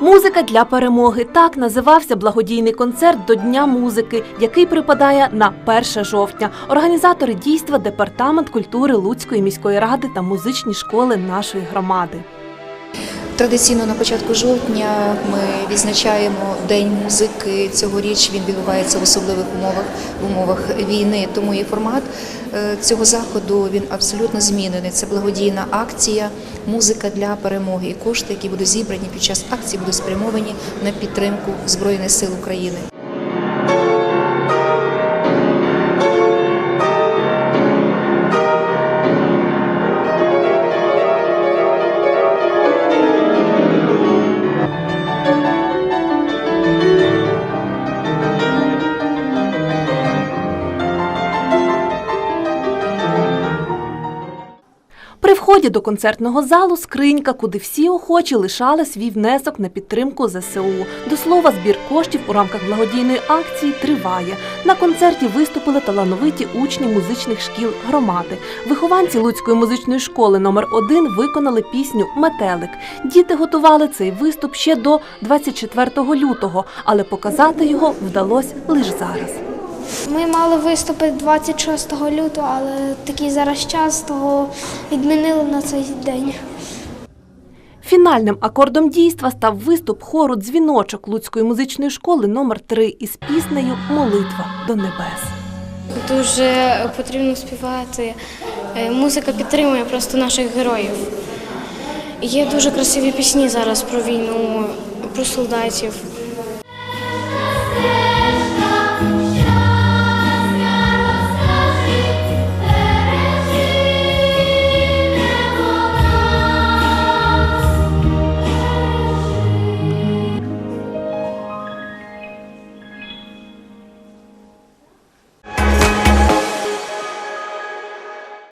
Музика для перемоги так називався благодійний концерт до Дня музики, який припадає на 1 жовтня. Організатори дійства департамент культури Луцької міської ради та музичні школи нашої громади. Традиційно на початку жовтня ми відзначаємо День музики. Цьогоріч він відбувається в особливих умовах в умовах війни. Тому і формат е, цього заходу він абсолютно змінений. Це благодійна акція Музика для перемоги. І кошти, які будуть зібрані під час акції, будуть спрямовані на підтримку Збройних сил України. Вході до концертного залу скринька, куди всі охочі лишали свій внесок на підтримку ЗСУ. До слова, збір коштів у рамках благодійної акції триває. На концерті виступили талановиті учні музичних шкіл громади. Вихованці Луцької музичної школи номер 1 виконали пісню Метелик. Діти готували цей виступ ще до 24 лютого, але показати його вдалося лише зараз. Ми мали виступити 26 лютого, але такий зараз час, того відмінили на цей день. Фінальним акордом дійства став виступ хору дзвіночок Луцької музичної школи номер 3 із піснею Молитва до небес. Дуже потрібно співати. Е, Музика підтримує просто наших героїв. Є дуже красиві пісні зараз про війну, про солдатів.